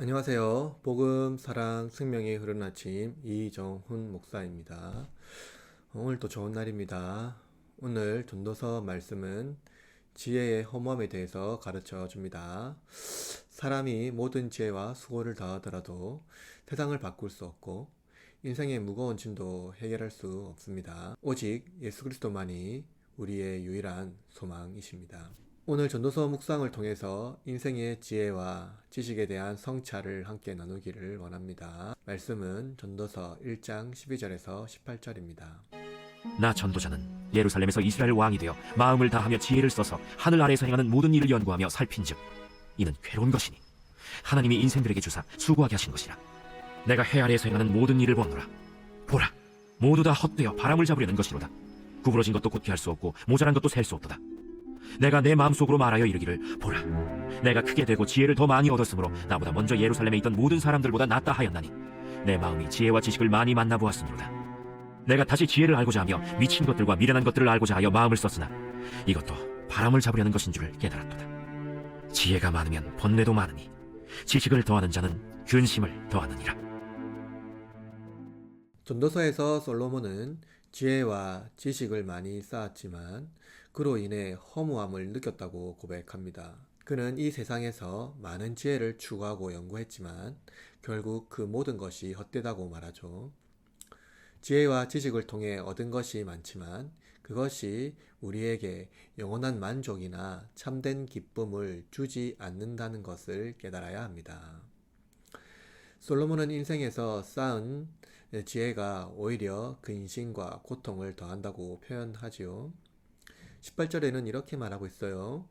안녕하세요. 복음, 사랑, 생명이 흐르는 아침 이정훈 목사입니다. 오늘 또 좋은 날입니다. 오늘 전도서 말씀은 지혜의 허무함에 대해서 가르쳐 줍니다. 사람이 모든 지혜와 수고를 다하더라도 세상을 바꿀 수 없고 인생의 무거운 짐도 해결할 수 없습니다. 오직 예수 그리스도만이 우리의 유일한 소망이십니다. 오늘 전도서 묵상을 통해서 인생의 지혜와 지식에 대한 성찰을 함께 나누기를 원합니다. 말씀은 전도서 1장 12절에서 18절입니다. 나 전도자는 예루살렘에서 이스라엘 왕이 되어 마음을 다하며 지혜를 써서 하늘 아래에서 행하는 모든 일을 연구하며 살핀즉 이는 괴로운 것이니 하나님이 인생들에게 주사 수고하게 하신 것이라 내가 해 아래에서 행하는 모든 일을 보노라 보라 모두 다 헛되어 바람을 잡으려는 것이로다 구부러진 것도 곧게 할 수 없고 모자란 것도 셀 수 없도다 내가 내 마음속으로 말하여 이르기를 보라 내가 크게 되고 지혜를 더 많이 얻었으므로 나보다 먼저 예루살렘에 있던 모든 사람들보다 낫다 하였나니 내 마음이 지혜와 지식을 많이 만나 보았으므로다 내가 다시 지혜를 알고자 하며 미친 것들과 미련한 것들을 알고자 하여 마음을 썼으나 이것도 바람을 잡으려는 것인 줄을 깨달았도다. 지혜가 많으면 번뇌도 많으니 지식을 더하는 자는 근심을 더하느니라. 전도서에서 솔로몬은 지혜와 지식을 많이 쌓았지만 그로 인해 허무함을 느꼈다고 고백합니다. 그는 이 세상에서 많은 지혜를 추구하고 연구했지만 결국 그 모든 것이 헛되다고 말하죠. 지혜와 지식을 통해 얻은 것이 많지만 그것이 우리에게 영원한 만족이나 참된 기쁨을 주지 않는다는 것을 깨달아야 합니다. 솔로몬은 인생에서 쌓은 지혜가 오히려 근심과 고통을 더한다고 표현하지요. 18절에는 이렇게 말하고 있어요.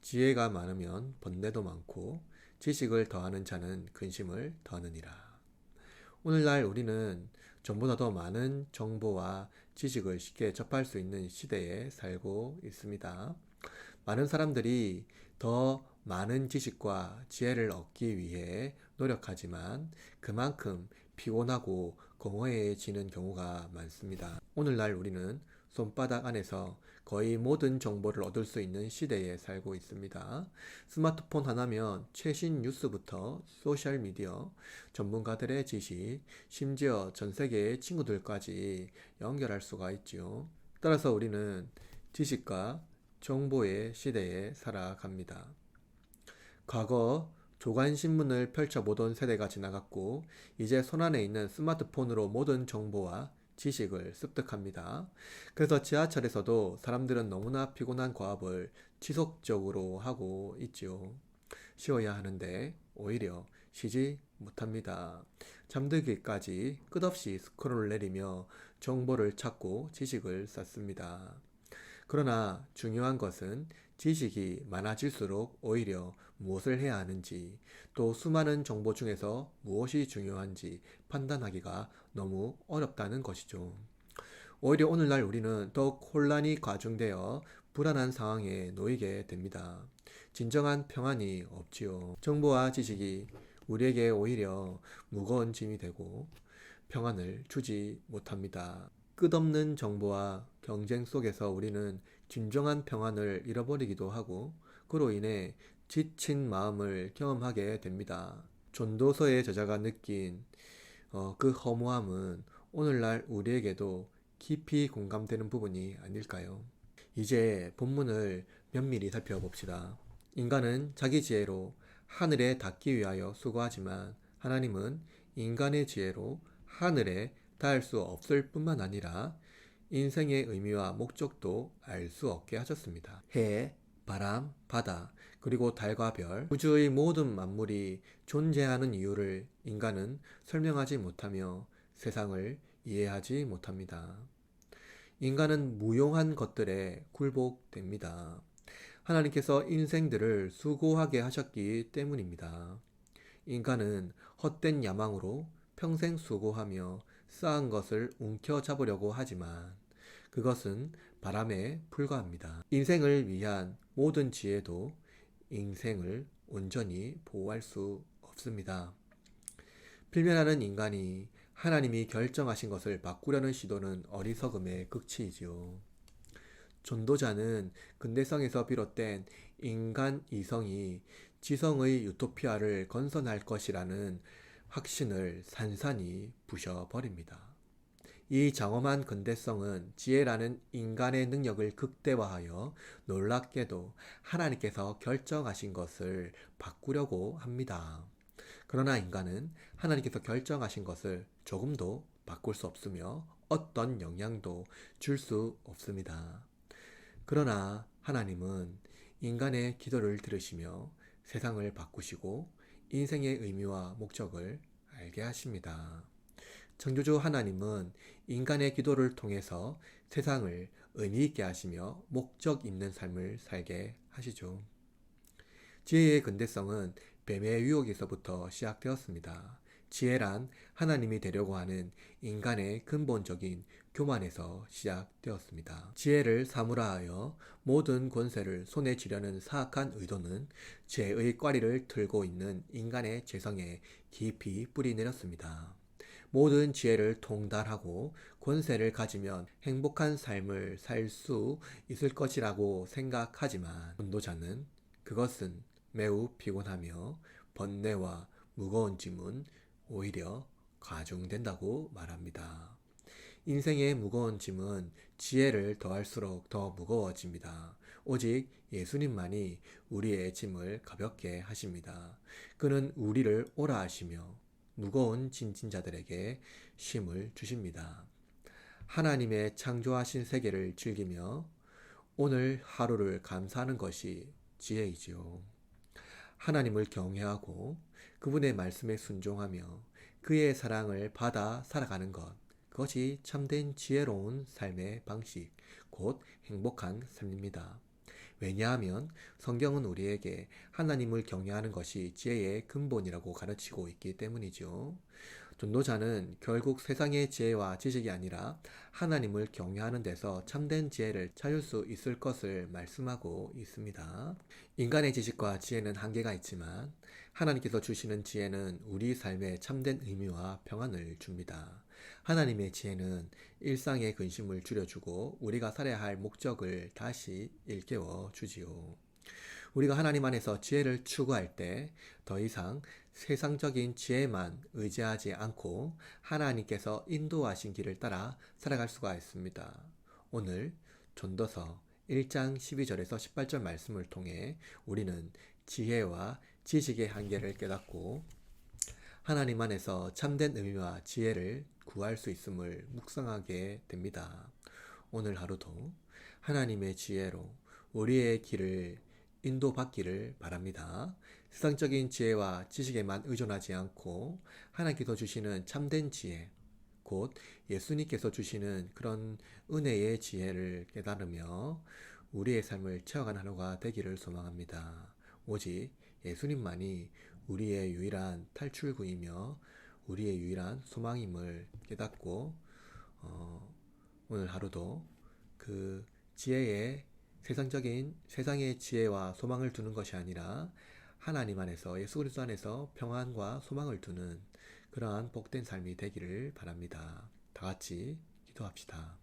지혜가 많으면 번뇌도 많고 지식을 더하는 자는 근심을 더하느니라. 오늘날 우리는 전보다 더 많은 정보와 지식을 쉽게 접할 수 있는 시대에 살고 있습니다. 많은 사람들이 더 많은 지식과 지혜를 얻기 위해 노력하지만 그만큼 피곤하고 공허해지는 경우가 많습니다. 오늘날 우리는 손바닥 안에서 거의 모든 정보를 얻을 수 있는 시대에 살고 있습니다. 스마트폰 하나면 최신 뉴스부터 소셜미디어, 전문가들의 지식, 심지어 전 세계의 친구들까지 연결할 수가 있지요. 따라서 우리는 지식과 정보의 시대에 살아갑니다. 과거 조간신문을 펼쳐보던 세대가 지나갔고 이제 손안에 있는 스마트폰으로 모든 정보와 지식을 습득합니다. 그래서 지하철에서도 사람들은 너무나 피곤한 과업을 지속적으로 하고 있지요. 쉬어야 하는데 오히려 쉬지 못합니다. 잠들기까지 끝없이 스크롤을 내리며 정보를 찾고 지식을 쌓습니다. 그러나 중요한 것은 지식이 많아질수록 오히려 무엇을 해야 하는지 또 수많은 정보 중에서 무엇이 중요한지 판단하기가 너무 어렵다는 것이죠. 오히려 오늘날 우리는 더욱 혼란이 과중되어 불안한 상황에 놓이게 됩니다. 진정한 평안이 없지요. 정보와 지식이 우리에게 오히려 무거운 짐이 되고 평안을 주지 못합니다. 끝없는 정보와 경쟁 속에서 우리는 진정한 평안을 잃어버리기도 하고 그로 인해 지친 마음을 경험하게 됩니다. 전도서의 저자가 느낀 어, 그 허무함은 오늘날 우리에게도 깊이 공감되는 부분이 아닐까요? 이제 본문을 면밀히 살펴봅시다. 인간은 자기 지혜로 하늘에 닿기 위하여 수고하지만 하나님은 인간의 지혜로 하늘에 닿을 수 없을 뿐만 아니라 인생의 의미와 목적도 알 수 없게 하셨습니다. 해, 바람, 바다, 그리고 달과 별, 우주의 모든 만물이 존재하는 이유를 인간은 설명하지 못하며 세상을 이해하지 못합니다. 인간은 무용한 것들에 굴복됩니다. 하나님께서 인생들을 수고하게 하셨기 때문입니다. 인간은 헛된 야망으로 평생 수고하며 쌓은 것을 움켜잡으려고 하지만 그것은 바람에 불과합니다. 인생을 위한 모든 지혜도 인생을 온전히 보호할 수 없습니다. 필면하는 인간이 하나님이 결정하신 것을 바꾸려는 시도는 어리석음의 극치이지요. 전도자는 근대성에서 비롯된 인간 이성이 지성의 유토피아를 건설할 것이라는 확신을 산산이 부셔버립니다. 이 장엄한 근대성은 지혜라는 인간의 능력을 극대화하여 놀랍게도 하나님께서 결정하신 것을 바꾸려고 합니다. 그러나 인간은 하나님께서 결정하신 것을 조금도 바꿀 수 없으며 어떤 영향도 줄 수 없습니다. 그러나 하나님은 인간의 기도를 들으시며 세상을 바꾸시고 인생의 의미와 목적을 알게 하십니다. 창조주 하나님은 인간의 기도를 통해서 세상을 의미 있게 하시며 목적 있는 삶을 살게 하시죠. 지혜의 근대성은 뱀의 유혹에서부터 시작되었습니다. 지혜란 하나님이 되려고 하는 인간의 근본적인 교만에서 시작되었습니다. 지혜를 사물화하여 모든 권세를 손에 쥐려는 사악한 의도는 죄의 꽈리를 틀고 있는 인간의 죄성에 깊이 뿌리 내렸습니다. 모든 지혜를 통달하고 권세를 가지면 행복한 삶을 살 수 있을 것이라고 생각하지만 전도자는 그것은 매우 피곤하며 번뇌와 무거운 짐은 오히려 가중된다고 말합니다. 인생의 무거운 짐은 지혜를 더할수록 더 무거워집니다. 오직 예수님만이 우리의 짐을 가볍게 하십니다. 그는 우리를 오라 하시며 무거운 짐진 자들에게 쉼을 주십니다. 하나님의 창조하신 세계를 즐기며 오늘 하루를 감사하는 것이 지혜이지요. 하나님을 경외하고 그분의 말씀에 순종하며 그의 사랑을 받아 살아가는 것. 그것이 참된 지혜로운 삶의 방식, 곧 행복한 삶입니다. 왜냐하면 성경은 우리에게 하나님을 경외하는 것이 지혜의 근본이라고 가르치고 있기 때문이죠. 전도자는 결국 세상의 지혜와 지식이 아니라 하나님을 경외하는 데서 참된 지혜를 찾을 수 있을 것을 말씀하고 있습니다. 인간의 지식과 지혜는 한계가 있지만 하나님께서 주시는 지혜는 우리 삶에 참된 의미와 평안을 줍니다. 하나님의 지혜는 일상의 근심을 줄여주고 우리가 살아야 할 목적을 다시 일깨워 주지요. 우리가 하나님 안에서 지혜를 추구할 때 더 이상 세상적인 지혜만 의지하지 않고 하나님께서 인도하신 길을 따라 살아갈 수가 있습니다. 오늘 전도서 1장 12절에서 18절 말씀을 통해 우리는 지혜와 지식의 한계를 깨닫고 하나님 안에서 참된 의미와 지혜를 구할 수 있음을 묵상하게 됩니다. 오늘 하루도 하나님의 지혜로 우리의 길을 인도받기를 바랍니다. 세상적인 지혜와 지식에만 의존하지 않고 하나님께서 주시는 참된 지혜, 곧 예수님께서 주시는 그런 은혜의 지혜를 깨달으며 우리의 삶을 채워가는 하루가 되기를 소망합니다. 오직 예수님만이 우리의 유일한 탈출구이며 우리의 유일한 소망임을 깨닫고 어, 오늘 하루도 그 지혜의 세상적인 세상의 지혜와 소망을 두는 것이 아니라 하나님 안에서 예수 그리스도 안에서 평안과 소망을 두는 그러한 복된 삶이 되기를 바랍니다. 다 같이 기도합시다.